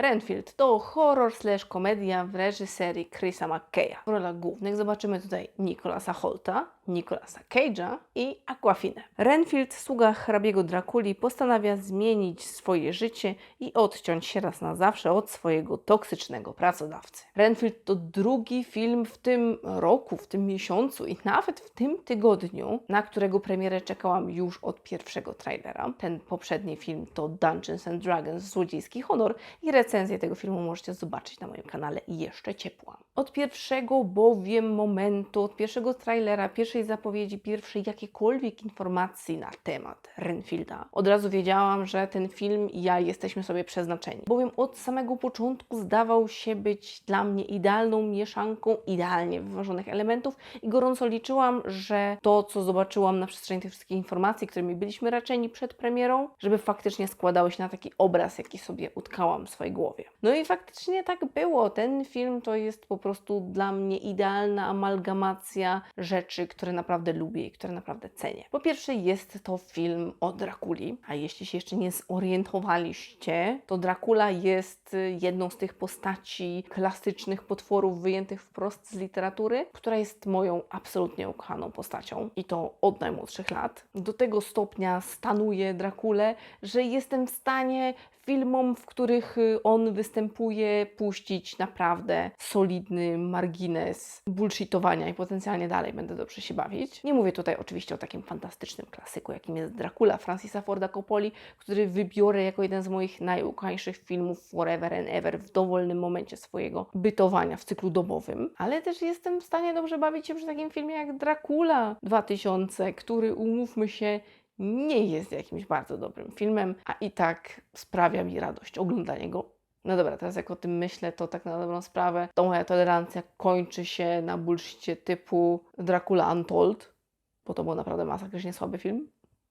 Renfield to horror slash komedia w reżyserii Chrisa McKeya. W rolach głównych zobaczymy tutaj Nicolasa Holta, Nicolasa Cage'a i Aquafinę. Renfield, sługa hrabiego Drakuli, postanawia zmienić swoje życie i odciąć się raz na zawsze od swojego toksycznego pracodawcy. Renfield to drugi film w tym roku, w tym miesiącu i nawet w tym tygodniu, na którego premierę czekałam już od pierwszego trailera. Ten poprzedni film to Dungeons and Dragons Złodziejski Honor i recenzję tego filmu możecie zobaczyć na moim kanale jeszcze ciepła. Od pierwszego bowiem momentu, od pierwszego trailera, pierwszej zapowiedzi, pierwszej jakiejkolwiek informacji na temat Renfielda, od razu wiedziałam, że ten film i ja jesteśmy sobie przeznaczeni. Bowiem od samego początku zdawał się być dla mnie idealną mieszanką idealnie wyważonych elementów i gorąco liczyłam, że to, co zobaczyłam na przestrzeni tych wszystkich informacji, którymi byliśmy raczeni przed premierą, żeby faktycznie składały się na taki obraz, jaki sobie utkałam w swojej głowie. No i faktycznie tak było. Ten film to jest po prostu dla mnie idealna amalgamacja rzeczy, które naprawdę lubię i które naprawdę cenię. Po pierwsze jest to film o Drakuli, a jeśli się jeszcze nie zorientowaliście, to Dracula jest y, jedną z tych postaci klasycznych potworów wyjętych wprost z literatury, która jest moją absolutnie ukochaną postacią i to od najmłodszych lat. Do tego stopnia stanuje Drakulę, że jestem w stanie filmom, w których y, on występuje, puścić naprawdę solidny margines bullshitowania i potencjalnie dalej będę dobrze się bawić. Nie mówię tutaj oczywiście o takim fantastycznym klasyku, jakim jest Dracula Francisa Forda Coppoli, który wybiorę jako jeden z moich najukochańszych filmów forever and ever w dowolnym momencie swojego bytowania w cyklu dobowym, ale też jestem w stanie dobrze bawić się przy takim filmie jak Dracula 2000, który umówmy się nie jest jakimś bardzo dobrym filmem, a i tak sprawia mi radość oglądanie go. No dobra, teraz jak o tym myślę, to tak na dobrą sprawę, to moja tolerancja kończy się na bullshicie typu Dracula Untold, bo to był naprawdę masakrycznie słaby film.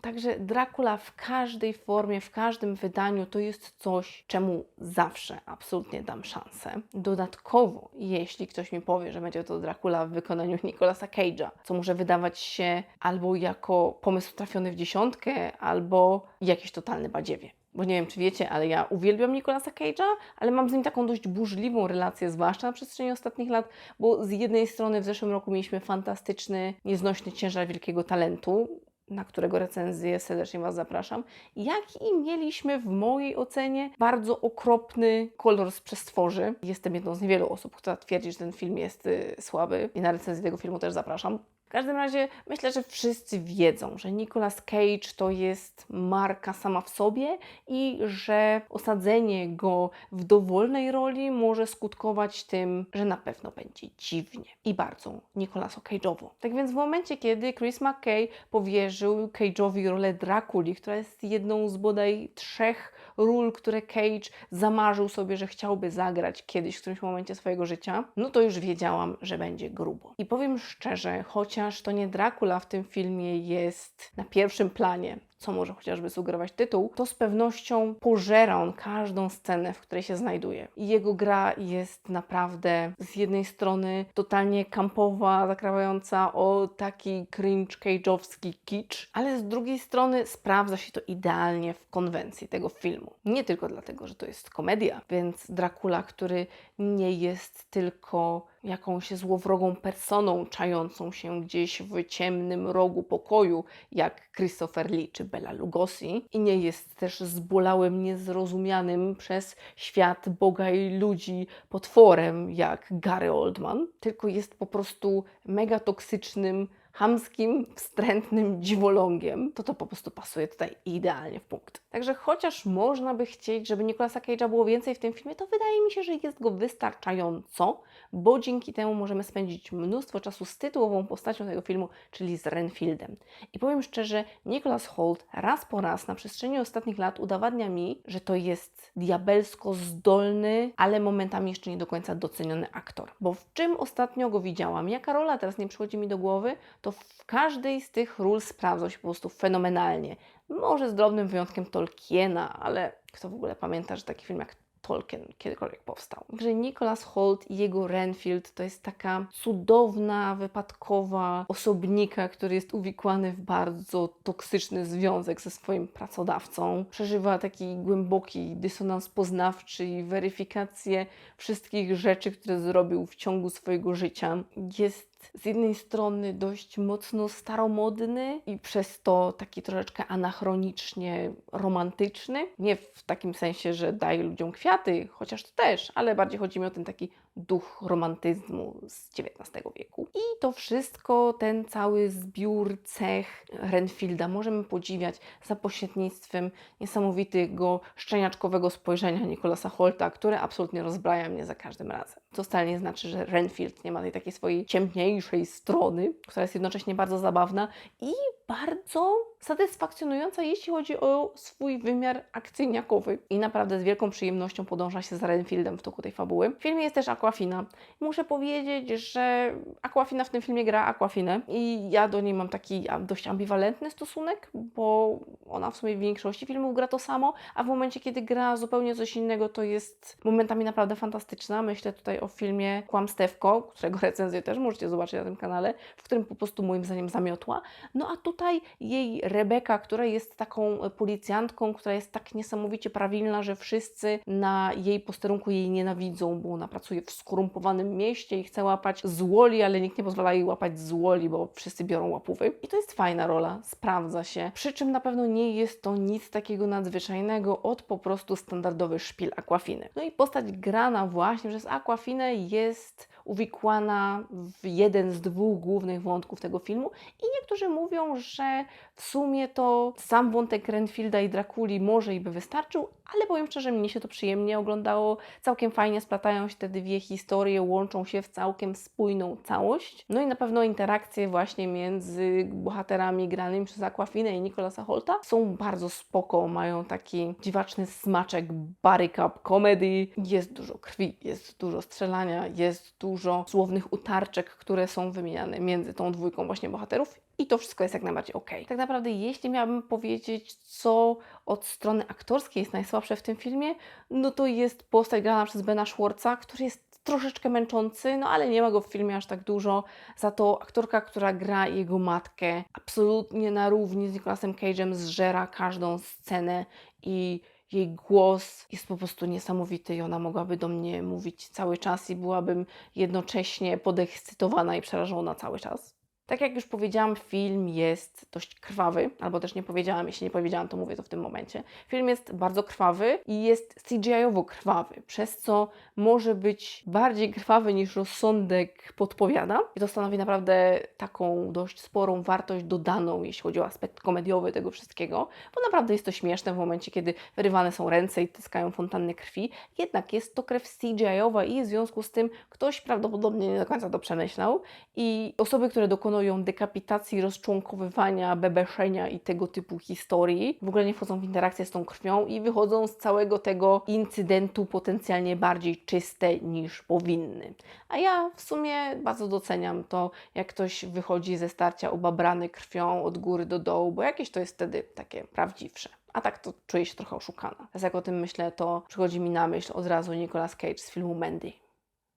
Także Dracula w każdej formie, w każdym wydaniu to jest coś, czemu zawsze absolutnie dam szansę. Dodatkowo, jeśli ktoś mi powie, że będzie to Dracula w wykonaniu Nicolasa Cage'a, co może wydawać się albo jako pomysł trafiony w dziesiątkę, albo jakiś totalny badziewie. Bo nie wiem, czy wiecie, ale ja uwielbiam Nicolasa Cage'a, ale mam z nim taką dość burzliwą relację, zwłaszcza na przestrzeni ostatnich lat, bo z jednej strony w zeszłym roku mieliśmy fantastyczny, nieznośny ciężar wielkiego talentu, na którego recenzję serdecznie Was zapraszam, jak i mieliśmy w mojej ocenie bardzo okropny kolor z przestworzy. Jestem jedną z niewielu osób, która twierdzi, że ten film jest y, słaby i na recenzję tego filmu też zapraszam. W każdym razie myślę, że wszyscy wiedzą, że Nicolas Cage to jest marka sama w sobie i że osadzenie go w dowolnej roli może skutkować tym, że na pewno będzie dziwnie i bardzo Nicolaso Cage'owo. Tak więc w momencie, kiedy Chris McKay powierzył Cage'owi rolę Drakuli, która jest jedną z bodaj trzech ról, które Cage zamarzył sobie, że chciałby zagrać kiedyś w którymś momencie swojego życia, no to już wiedziałam, że będzie grubo. I powiem szczerze, chociaż to nie Dracula w tym filmie jest na pierwszym planie, co może chociażby sugerować tytuł, to z pewnością pożera on każdą scenę, w której się znajduje. I jego gra jest naprawdę z jednej strony totalnie kampowa, zakrawająca o taki cringe cage'owski kicz, ale z drugiej strony sprawdza się to idealnie w konwencji tego filmu. Nie tylko dlatego, że to jest komedia, więc Dracula, który nie jest tylko jakąś złowrogą personą czającą się gdzieś w ciemnym rogu pokoju, jak Christopher Lee czy Bela Lugosi, i nie jest też zbolałym, niezrozumianym przez świat Boga i ludzi potworem, jak Gary Oldman, tylko jest po prostu mega toksycznym, chamskim, wstrętnym dziwolągiem, to to po prostu pasuje tutaj idealnie w punkt. Także chociaż można by chcieć, żeby Nicolasa Cage'a było więcej w tym filmie, to wydaje mi się, że jest go wystarczająco, bo dzięki temu możemy spędzić mnóstwo czasu z tytułową postacią tego filmu, czyli z Renfieldem. I powiem szczerze, Nicholas Holt raz po raz na przestrzeni ostatnich lat udowadnia mi, że to jest diabelsko zdolny, ale momentami jeszcze nie do końca doceniony aktor. Bo w czym ostatnio go widziałam, jaka rola teraz nie przychodzi mi do głowy, to w każdej z tych ról sprawdzał się po prostu fenomenalnie. Może z drobnym wyjątkiem Tolkiena, ale kto w ogóle pamięta, że taki film jak Tolkien kiedykolwiek powstał. Że Nicholas Holt i jego Renfield to jest taka cudowna, wypadkowa osobnika, który jest uwikłany w bardzo toksyczny związek ze swoim pracodawcą. Przeżywa taki głęboki dysonans poznawczy i weryfikację wszystkich rzeczy, które zrobił w ciągu swojego życia. Jest z jednej strony dość mocno staromodny i przez to taki troszeczkę anachronicznie romantyczny. Nie w takim sensie, że daje ludziom kwiaty, chociaż to też, ale bardziej chodzi mi o ten taki duch romantyzmu z XIX wieku. I to wszystko, ten cały zbiór cech Renfielda możemy podziwiać za pośrednictwem niesamowitego szczeniaczkowego spojrzenia Nicolasa Holta, które absolutnie rozbraja mnie za każdym razem. To wcale nie znaczy, że Renfield nie ma tej takiej swojej ciemniejszej strony, która jest jednocześnie bardzo zabawna i bardzo satysfakcjonująca, jeśli chodzi o swój wymiar akcyjniakowy. I naprawdę z wielką przyjemnością podąża się za Renfieldem w toku tej fabuły. W filmie jest też Aquafina. Muszę powiedzieć, że Aquafina w tym filmie gra Aquafinę i ja do niej mam taki dość ambiwalentny stosunek, bo ona w sumie w większości filmów gra to samo, a w momencie, kiedy gra zupełnie coś innego, to jest momentami naprawdę fantastyczna. Myślę tutaj o filmie Kłamstewko, którego recenzję też możecie zobaczyć na tym kanale, w którym po prostu moim zdaniem zamiotła. No a tutaj jej Rebeka, która jest taką policjantką, która jest tak niesamowicie prawilna, że wszyscy na jej posterunku jej nienawidzą, bo ona pracuje w skorumpowanym mieście i chce łapać złoli, ale nikt nie pozwala jej łapać złoli, bo wszyscy biorą łapówy. I to jest fajna rola, sprawdza się. Przy czym na pewno nie jest to nic takiego nadzwyczajnego od po prostu standardowy szpil Aquafiny. No i postać grana właśnie przez Aquafinę jest uwikłana w jeden z dwóch głównych wątków tego filmu. I niektórzy mówią, że w sumie to sam wątek Renfielda i Drakuli może i by wystarczył, ale powiem szczerze, mnie się to przyjemnie oglądało, całkiem fajnie splatają się te dwie historie, łączą się w całkiem spójną całość. No i na pewno interakcje właśnie między bohaterami granymi przez Aquafinę i Nicolasa Holta są bardzo spoko, mają taki dziwaczny smaczek body cup comedy, jest dużo krwi, jest dużo strzelania, jest dużo słownych utarczek, które są wymieniane między tą dwójką właśnie bohaterów i to wszystko jest jak najbardziej ok. Tak naprawdę, jeśli miałabym powiedzieć, co od strony aktorskiej jest najsłabsze w tym filmie, no to jest postać grana przez Bena Schwartza, który jest troszeczkę męczący, no ale nie ma go w filmie aż tak dużo. Za to aktorka, która gra jego matkę, absolutnie na równi z Nicolasem Cage'em zżera każdą scenę i jej głos jest po prostu niesamowity i ona mogłaby do mnie mówić cały czas i byłabym jednocześnie podekscytowana i przerażona cały czas. Tak jak już powiedziałam, film jest dość krwawy, albo też nie powiedziałam, jeśli nie powiedziałam, to mówię to w tym momencie. Film jest bardzo krwawy i jest CGI-owo krwawy, przez co może być bardziej krwawy niż rozsądek podpowiada. I to stanowi naprawdę taką dość sporą wartość dodaną, jeśli chodzi o aspekt komediowy tego wszystkiego, bo naprawdę jest to śmieszne w momencie, kiedy wyrywane są ręce i tyskają fontanny krwi. Jednak jest to krew CGI-owa i w związku z tym ktoś prawdopodobnie nie do końca to przemyślał i osoby, które dokonują dekapitacji, rozczłonkowywania, bebeszenia i tego typu historii, w ogóle nie wchodzą w interakcję z tą krwią i wychodzą z całego tego incydentu potencjalnie bardziej czyste niż powinny. A ja w sumie bardzo doceniam to, jak ktoś wychodzi ze starcia obabrany krwią od góry do dołu, bo jakieś to jest wtedy takie prawdziwsze. A tak to czuję się trochę oszukana. Teraz jak o tym myślę, to przychodzi mi na myśl od razu Nicolas Cage z filmu Mandy.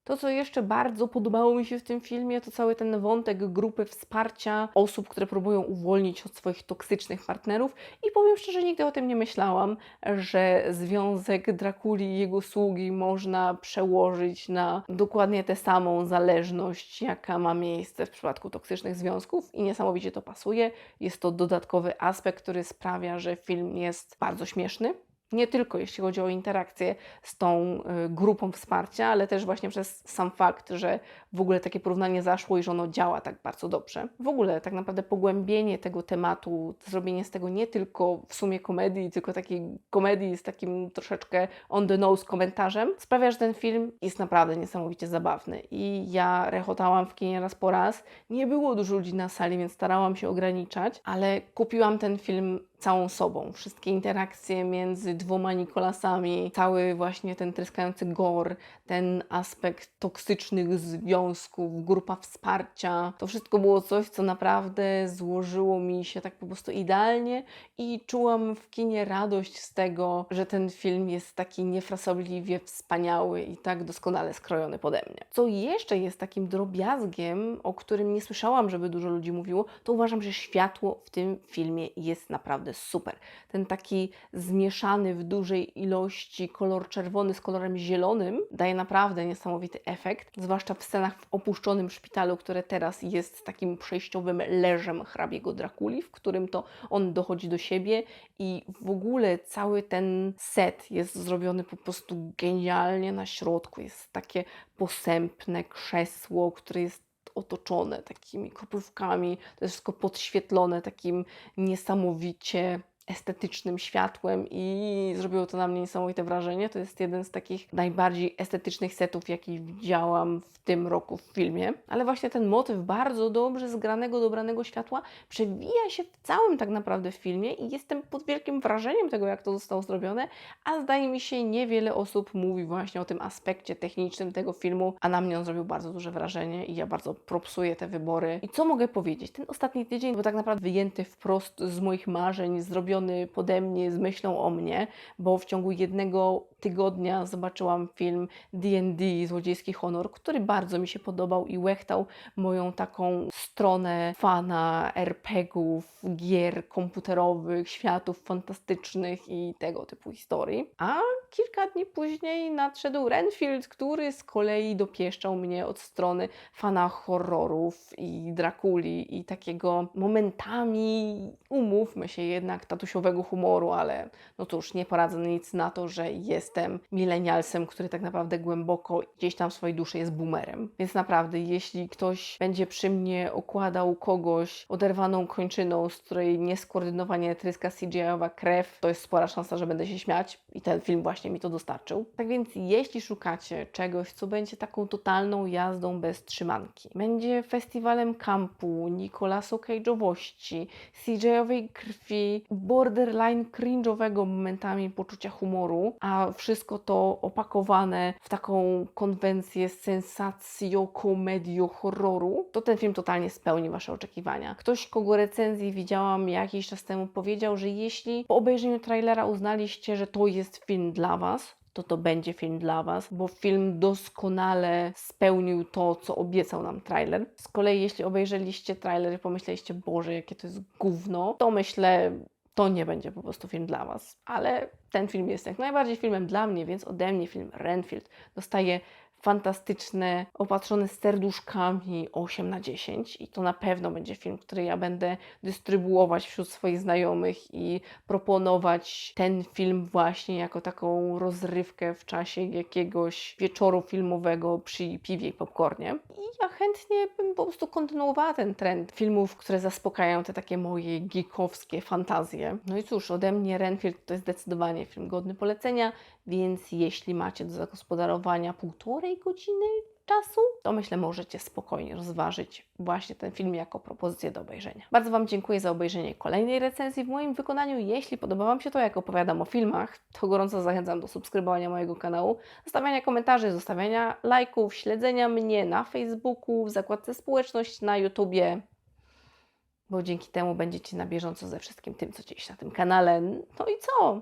To, co jeszcze bardzo podobało mi się w tym filmie, to cały ten wątek grupy wsparcia osób, które próbują uwolnić od swoich toksycznych partnerów. I powiem szczerze, nigdy o tym nie myślałam, że związek Drakuli i jego sługi można przełożyć na dokładnie tę samą zależność, jaka ma miejsce w przypadku toksycznych związków. I niesamowicie to pasuje. Jest to dodatkowy aspekt, który sprawia, że film jest bardzo śmieszny. Nie tylko jeśli chodzi o interakcję z tą y, grupą wsparcia, ale też właśnie przez sam fakt, że w ogóle takie porównanie zaszło i że ono działa tak bardzo dobrze. W ogóle tak naprawdę pogłębienie tego tematu, zrobienie z tego nie tylko w sumie komedii, tylko takiej komedii z takim troszeczkę on the nose komentarzem, sprawia, że ten film jest naprawdę niesamowicie zabawny. I ja rechotałam w kinie raz po raz. Nie było dużo ludzi na sali, więc starałam się ograniczać, ale kupiłam ten film całą sobą. Wszystkie interakcje między dwoma Nikolasami, cały właśnie ten tryskający gore, ten aspekt toksycznych związków, grupa wsparcia. To wszystko było coś, co naprawdę złożyło mi się tak po prostu idealnie i czułam w kinie radość z tego, że ten film jest taki niefrasobliwie wspaniały i tak doskonale skrojony pode mnie. Co jeszcze jest takim drobiazgiem, o którym nie słyszałam, żeby dużo ludzi mówiło, to uważam, że światło w tym filmie jest naprawdę super. Ten taki zmieszany w dużej ilości kolor czerwony z kolorem zielonym daje naprawdę niesamowity efekt, zwłaszcza w scenach w opuszczonym szpitalu, które teraz jest takim przejściowym leżem hrabiego Drakuli, w którym to on dochodzi do siebie i w ogóle cały ten set jest zrobiony po prostu genialnie na środku. Jest takie posępne krzesło, które jest otoczone takimi kroplówkami, to jest wszystko podświetlone takim niesamowicie estetycznym światłem i zrobiło to na mnie niesamowite wrażenie. To jest jeden z takich najbardziej estetycznych setów, jaki widziałam w tym roku w filmie. Ale właśnie ten motyw bardzo dobrze zgranego, dobranego światła przewija się w całym tak naprawdę filmie i jestem pod wielkim wrażeniem tego, jak to zostało zrobione, a zdaje mi się niewiele osób mówi właśnie o tym aspekcie technicznym tego filmu, a na mnie on zrobił bardzo duże wrażenie i ja bardzo propsuję te wybory. I co mogę powiedzieć? Ten ostatni tydzień był tak naprawdę wyjęty wprost z moich marzeń, zrobiony pode mnie z myślą o mnie, bo w ciągu jednego tygodnia zobaczyłam film D&D Złodziejski Honor, który bardzo mi się podobał i łechtał moją taką stronę fana RPGów, gier komputerowych, światów fantastycznych i tego typu historii. A kilka dni później nadszedł Renfield, który z kolei dopieszczał mnie od strony fana horrorów i Drakuli i takiego momentami, umówmy się jednak, tatusiowego humoru, ale no cóż, nie poradzę nic na to, że jestem milenialsem, który tak naprawdę głęboko gdzieś tam w swojej duszy jest boomerem. Więc naprawdę, jeśli ktoś będzie przy mnie okładał kogoś oderwaną kończyną, z której nieskoordynowanie tryska CGI-owa krew, to jest spora szansa, że będę się śmiać i ten film właśnie mi to dostarczył. Tak więc jeśli szukacie czegoś, co będzie taką totalną jazdą bez trzymanki, będzie festiwalem kampu, Nicolaso Cage'owości, CGI-owej krwi, borderline cringe'owego momentami poczucia humoru, a wszystko to opakowane w taką konwencję sensacjo, komedio, horroru, to ten film totalnie spełni Wasze oczekiwania. Ktoś, kogo recenzji widziałam jakiś czas temu, powiedział, że jeśli po obejrzeniu trailera uznaliście, że to jest film dla Was, to to będzie film dla Was, bo film doskonale spełnił to, co obiecał nam trailer. Z kolei, jeśli obejrzeliście trailer i pomyśleliście, Boże, jakie to jest gówno, to myślę, to nie będzie po prostu film dla Was. Ale ten film jest jak najbardziej filmem dla mnie, więc ode mnie film Renfield dostaje fantastyczne, opatrzone serduszkami 8 na 10 i to na pewno będzie film, który ja będę dystrybuować wśród swoich znajomych i proponować ten film właśnie jako taką rozrywkę w czasie jakiegoś wieczoru filmowego przy piwie i popcornie. I ja chętnie bym po prostu kontynuowała ten trend filmów, które zaspokajają te takie moje geekowskie fantazje. No i cóż, ode mnie Renfield to jest zdecydowanie film godny polecenia, więc jeśli macie do zagospodarowania półtorej godziny czasu, to myślę, możecie spokojnie rozważyć właśnie ten film jako propozycję do obejrzenia. Bardzo Wam dziękuję za obejrzenie kolejnej recenzji w moim wykonaniu. Jeśli podoba Wam się to, jak opowiadam o filmach, to gorąco zachęcam do subskrybowania mojego kanału, zostawiania komentarzy, zostawiania lajków, śledzenia mnie na Facebooku, w zakładce społeczność na YouTubie, bo dzięki temu będziecie na bieżąco ze wszystkim tym, co dzieje się na tym kanale. No i co?